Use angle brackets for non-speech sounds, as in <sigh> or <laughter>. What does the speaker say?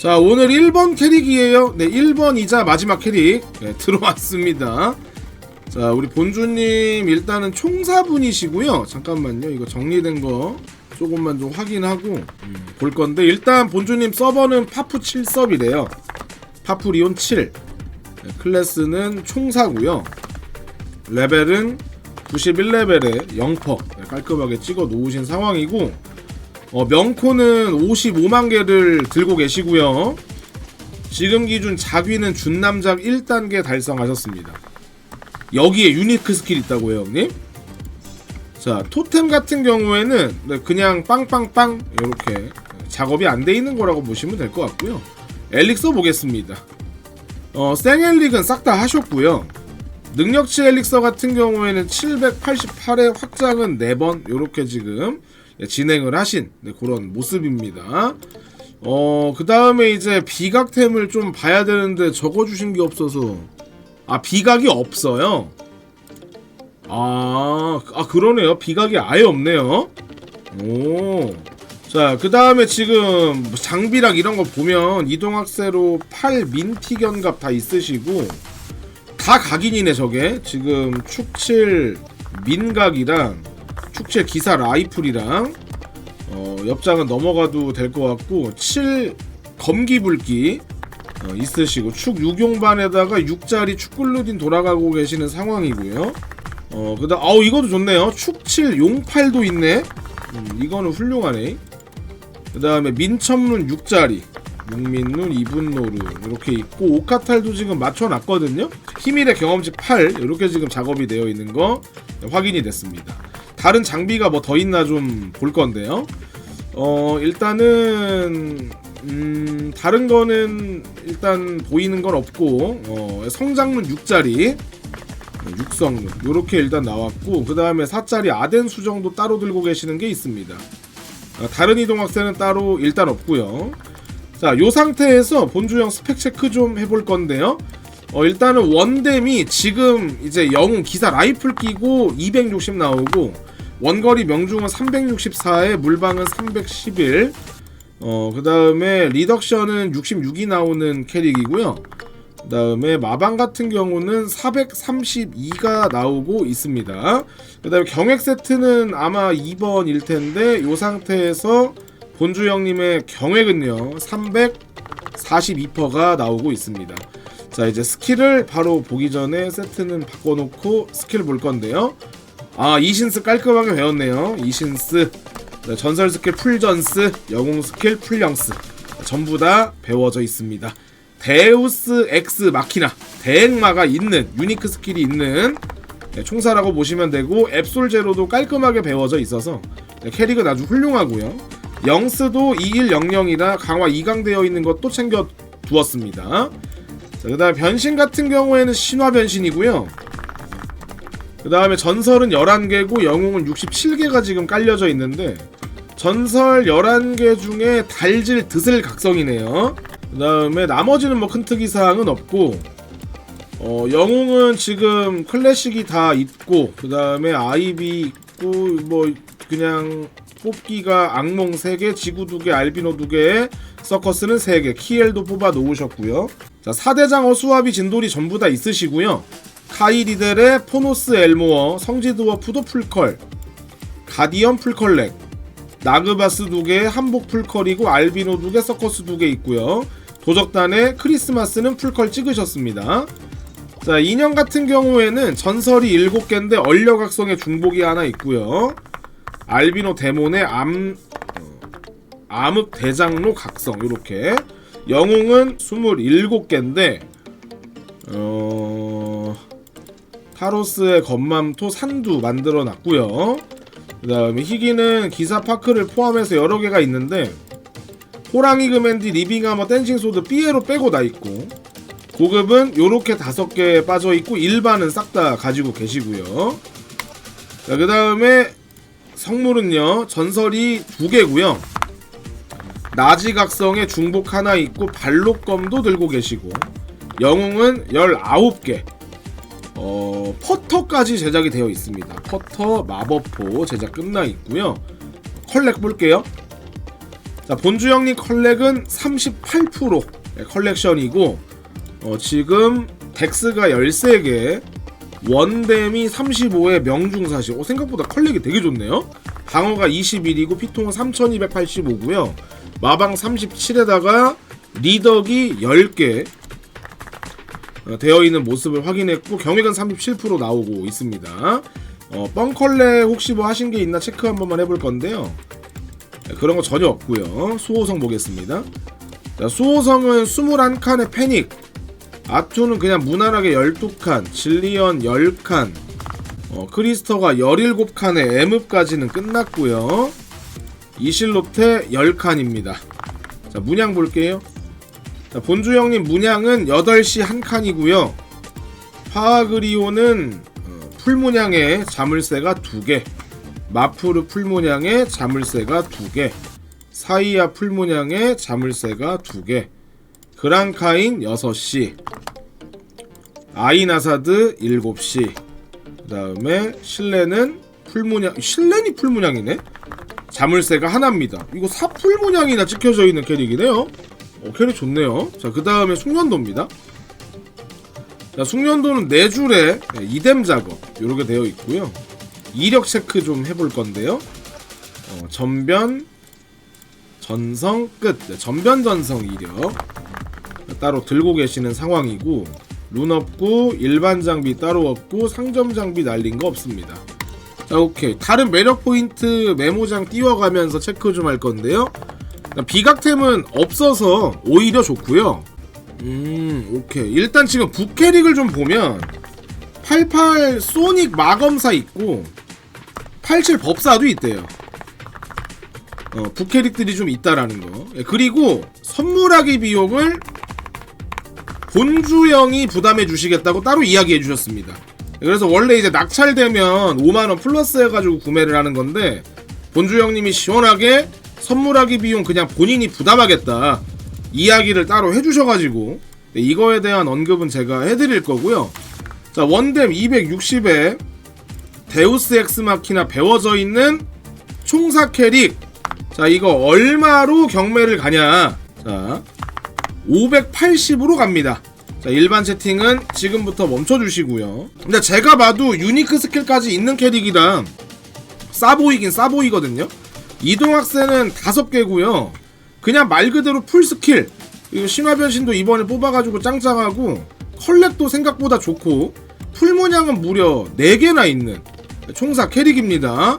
자 오늘 1번 캐릭이에요. 네 1번이자 마지막 캐릭. 네, <laughs> 들어왔습니다. 자 우리 본주님 일단은 총사분이시고요. 잠깐만요. 이거 정리된 거 조금만 좀 확인하고 음, 볼 건데 일단 본주님 서버는 파프 7섭이래요. 파프리온 7 네, 클래스는 총사고요. 레벨은 91레벨에 0퍼. 네, 깔끔하게 찍어 놓으신 상황이고 어, 명코는 55만 개를 들고 계시고요. 지금 기준 자귀는 준남작 1단계 달성하셨습니다. 여기에 유니크 스킬 있다고요, 형님? 자, 토템 같은 경우에는 네, 그냥 빵빵빵 이렇게 작업이 안 돼 있는 거라고 보시면 될 것 같고요. 엘릭서 보겠습니다. 어, 생엘릭은 싹 다 하셨고요. 능력치 엘릭서 같은 경우에는 788의 확장은 4번 이렇게 지금 네, 진행을 하신 네, 그런 모습입니다. 어, 그 다음에 이제 비각템을 좀 봐야 되는데 적어주신 게 없어서. 아, 비각이 없어요. 아, 아, 그러네요. 비각이 아예 없네요. 오. 자, 그 다음에 지금 장비랑 이런 거 보면 이동학세로 팔 민피견갑 다 있으시고, 다 각인이네, 저게. 지금 축칠 민각이랑 축제 기사 라이플이랑 어, 옆장은 넘어가도 될 것 같고 7 검기불기 어, 있으시고 축 6용반에다가 6짜리 축글루딘 돌아가고 계시는 상황이고요. 어 그다음 아우 이것도 좋네요. 축7 용팔도 있네. 음, 이거는 훌륭하네. 그 다음에 민첩룬 6짜리 육민룬 이분노룬 이렇게 있고 오카탈도 지금 맞춰놨거든요. 희밀의 경험치 8 이렇게 지금 작업이 되어 있는 거 확인이 됐습니다. 다른 장비가 뭐 더 있나 좀 볼 건데요. 어 일단은 음 다른 거는 일단 보이는 건 없고 어 성장문 6짜리 육성문 요렇게 일단 나왔고 그 다음에 4짜리 아덴 수정도 따로 들고 계시는 게 있습니다. 어, 다른 이동학생은 따로 일단 없고요. 자, 요 상태에서 본주형 스펙 체크 좀 해볼 건데요. 어, 일단은 원댐이 지금 이제 영웅 기사 라이플 끼고 260 나오고 원거리 명중은 364에 물방은 311. 어, 그 다음에 리덕션은 66이 나오는 캐릭이고요. 그 다음에 마방 같은 경우는 432가 나오고 있습니다. 그 다음에 경액 세트는 아마 2번일 텐데, 이 상태에서 본주 형님의 경액은요, 342%가 나오고 있습니다. 자, 이제 스킬을 바로 보기 전에 세트는 바꿔놓고 스킬 볼 건데요. 아 이신스 깔끔하게 배웠네요. 이신스 네, 전설 스킬 풀전스 영웅 스킬 풀령스. 전부 다 배워져 있습니다. 데우스 엑스 마키나 대행마가 있는 유니크 스킬이 있는 네, 총사라고 보시면 되고 앱솔제로도 깔끔하게 배워져 있어서 네, 캐릭은 아주 훌륭하고요. 영스도 2100이라 강화 2강 되어 있는 것도 챙겨 두었습니다. 그 다음 변신 같은 경우에는 신화 변신이고요 그 다음에 전설은 11개고 영웅은 67개가 지금 깔려져 있는데 전설 11개 중에 달질 드슬 각성이네요. 그 다음에 나머지는 뭐 큰 특이사항은 없고 어, 영웅은 지금 클래식이 다 있고 그 다음에 아이비 있고 뭐 그냥 뽑기가 악몽 3개, 지구 2개, 알비노 2개, 서커스는 3개, 키엘도 뽑아 놓으셨고요. 자 4대장 어 수압이 진돌이 전부 다 있으시고요 카이리델의 포노스 엘모어, 성지드워 푸도 풀컬, 가디언 풀컬렉, 나그바스 두 개 한복 풀컬이고 알비노 두 개 서커스 두 개 있고요. 도적단의 크리스마스는 풀컬 찍으셨습니다. 자, 인형 같은 경우에는 전설이 7개인데 얼려각성의 중복이 하나 있고요. 알비노 데몬의 암 암흑 대장로 각성 이렇게 영웅은 27개인데 어 타로스의 건맘토 산두 만들어 놨고요. 그 다음에 희귀는 기사 파크를 포함해서 여러 개가 있는데 호랑이 금앤디 리빙하머 댄싱 소드 삐에로 빼고 다 있고 고급은 요렇게 다섯 개 빠져 있고 일반은 싹 다 가지고 계시고요. 자, 그 다음에 성물은요 전설이 두 개고요. 나지각성에 중복 하나 있고 발록검도 들고 계시고 영웅은 19개 어, 퍼터까지 제작이 되어 있습니다. 퍼터 마법포 제작 끝나 있고요. 컬렉 볼게요. 자, 본주 형님 컬렉은 38% 네, 컬렉션이고 어, 지금 덱스가 13개 원댐이 35에 명중 40 어, 생각보다 컬렉이 되게 좋네요 방어가 21이고 피통은 3285고요 마방 37에다가 리덕이 10개 어, 되어 있는 모습을 확인했고 경액은 37% 나오고 있습니다 어, 뻥컬렉 혹시 뭐 하신 게 있나 체크 한 번만 해볼 건데요 네, 그런 거 전혀 없고요 수호성 보겠습니다 자, 수호성은 21칸의 패닉 아투는 그냥 무난하게 12칸, 질리언 10칸, 어, 크리스터가 17칸에 M읍까지는 끝났고요. 이실로테 10칸입니다. 자, 문양 볼게요. 자, 본주 형님 문양은 8시 한 칸이고요. 파아그리오는 어, 풀문양에 자물쇠가 2개, 마푸르 풀문양에 자물쇠가 2개, 사이아 풀문양에 자물쇠가 2개, 그랑카인 6시 아이나사드 7시 그 다음에 실내는 풀문양 실내니 풀문양이네? 자물쇠가 하나입니다. 이거 사풀문양이나 찍혀져 있는 캐릭이네요 어, 캐릭 좋네요. 자 그 다음에 숙련도입니다. 자 숙련도는 4줄에 이뎀 작업 이렇게 되어 있고요. 이력 체크 좀 해볼 건데요. 어, 전변 전성 끝. 네, 전변 전성 이력. 따로 들고 계시는 상황이고 룬 없고 일반 장비 따로 없고 상점 장비 날린 거 없습니다. 자 오케이. 다른 매력 포인트 메모장 띄워가면서 체크 좀 할 건데요. 비각템은 없어서 오히려 좋고요. 음 오케이 일단 지금 북캐릭을 좀 보면 88 소닉 마검사 있고 87 법사도 있대요. 어, 북캐릭들이 좀 있다라는 거. 예, 그리고 선물하기 비용을 본주형이 부담해 주시겠다고 따로 이야기해 주셨습니다. 그래서 원래 이제 낙찰되면 5만원 플러스 해가지고 구매를 하는 건데 본주형님이 시원하게 선물하기 비용 그냥 본인이 부담하겠다 이야기를 따로 해주셔가지고 네, 이거에 대한 언급은 제가 해드릴 거고요. 자 원댐 260에 데우스 엑스마키나 배워져 있는 총사 캐릭 자 이거 얼마로 경매를 가냐 자 580으로 갑니다. 자, 일반 채팅은 지금부터 멈춰주시고요. 근데 제가 봐도 유니크 스킬까지 있는 캐릭이라 싸 보이긴 싸 보이거든요. 이동학세는 다섯 개고요. 그냥 말 그대로 풀 스킬. 그리고 신화 변신도 이번에 뽑아가지고 짱짱하고 컬렉도 생각보다 좋고 풀문양은 무려 4개나 있는 총사 캐릭입니다.